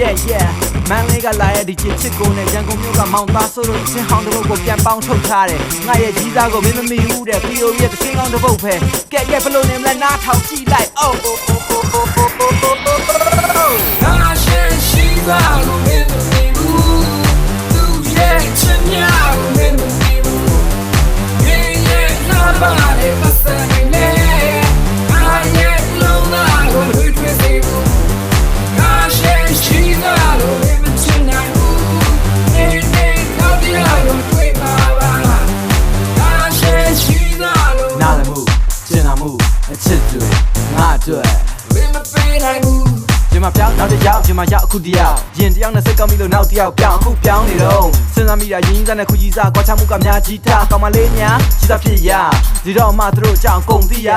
yeah yeah မန်လေးကလာရဲ့ဒီချစ်ချစ်ကိုနဲ့ရန်ကုန်မြို့ကမောင်သားဆိုလို့ချင်းဟောင်းတပုတ်ကိုပြန်ပေါင်းထုတ်ထားတယ်ငါရဲ့ကြီးစားကိုမင်းမမီဘူးတဲ့ PO ရဲ့သခင်ကောင်းတပုတ်ပဲကဲကဲဘလို့နေမလဲနားထောင်ကြည့်လိုက် oh oh oh oh oh အချစ်သူငါအတွက်ဝင်းမပေးနိုင်ဘူးဒီမှာပြောင်းနောက်တစ်ယောက်ဒီမှာရောက်အခုတယောက်ရင်တယောက်နဲ့စိတ်ကောင်းပြီလို့နောက်တယောက်ပြောင်းအခုပြောင်းနေတော့စဉ်းစားမိတာရင်းစားနဲ့ခုကြီးစားကွာချမှုကများကြီးတာကောင်းမလေးညာကြီးစားဖြစ်ရဒီတော့မှသူတို့ကြောင့်ကုန်သိရ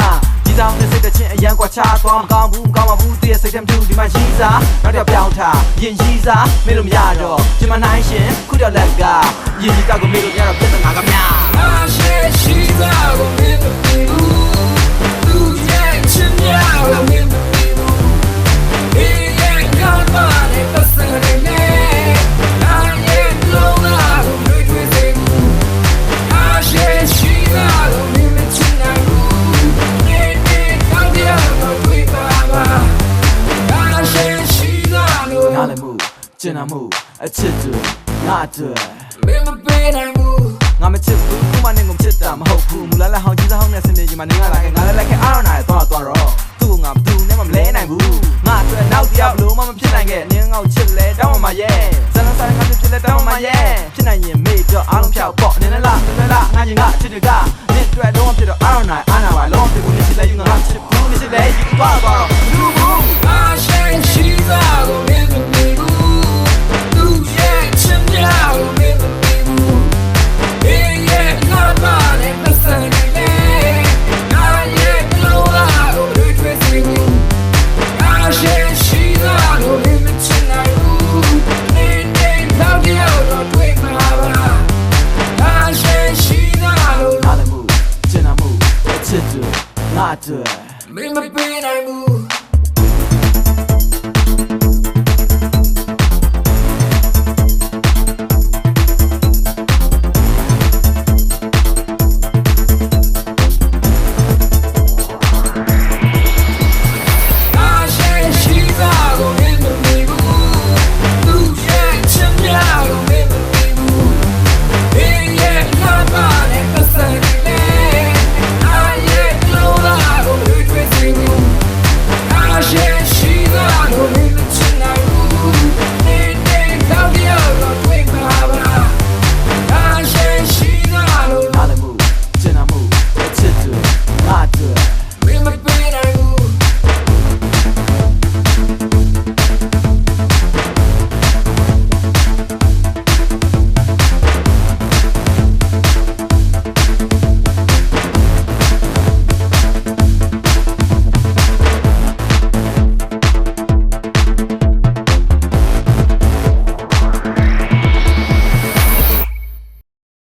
ကြီးစားနဲ့စိတ်တချင်းအရန်ကွာချသွားမကောင်းဘူးမကောင်းပါဘူးတည့်စိတ်တမ်းတူဒီမှာကြီးစားနောက်တစ်ယောက်ပြောင်းထားရင်ကြီးစားမင်းတို့မရတော့ဒီမှာနိုင်ရှင်ခုတော့လက်ကရင်ကြီးကောက်ကိုမင်းတို့ရတော့ပြဿနာကများ ကျင်နာမှုအချစ်သူငါအတွက်မင်းမပေးနိုင်ဘူးငါမချစ်ဘူးခုမှနေကုန်ချစ်တာမဟုတ်ဘူးမူလလည်းဟောင်းကြီးစားဟောင်းနဲ့ဆင်ပြေချင်မှနေငါလာခဲ့ငါလည်းလက်ခဲအားရနာရသွားသွားတော့သူ့ကိုငါဘူးနဲ့မှမလဲနိုင်ဘူးငါအတွက်နောက်တရားဘလို့မှမဖြစ်နိုင်ခဲ့နင်းငေါ့ချစ်လဲတောင်းမှမရဲဇလန်းစားငါဖြစ်လဲတောင်းမှမရဲဖြစ်နိုင်ရင်မေ့တော့အားလုံးဖြောက်ပေါ့နင်းလည်းလားနင်းလည်းလားငါရင်ကအချစ်တွေက Minimum pain I move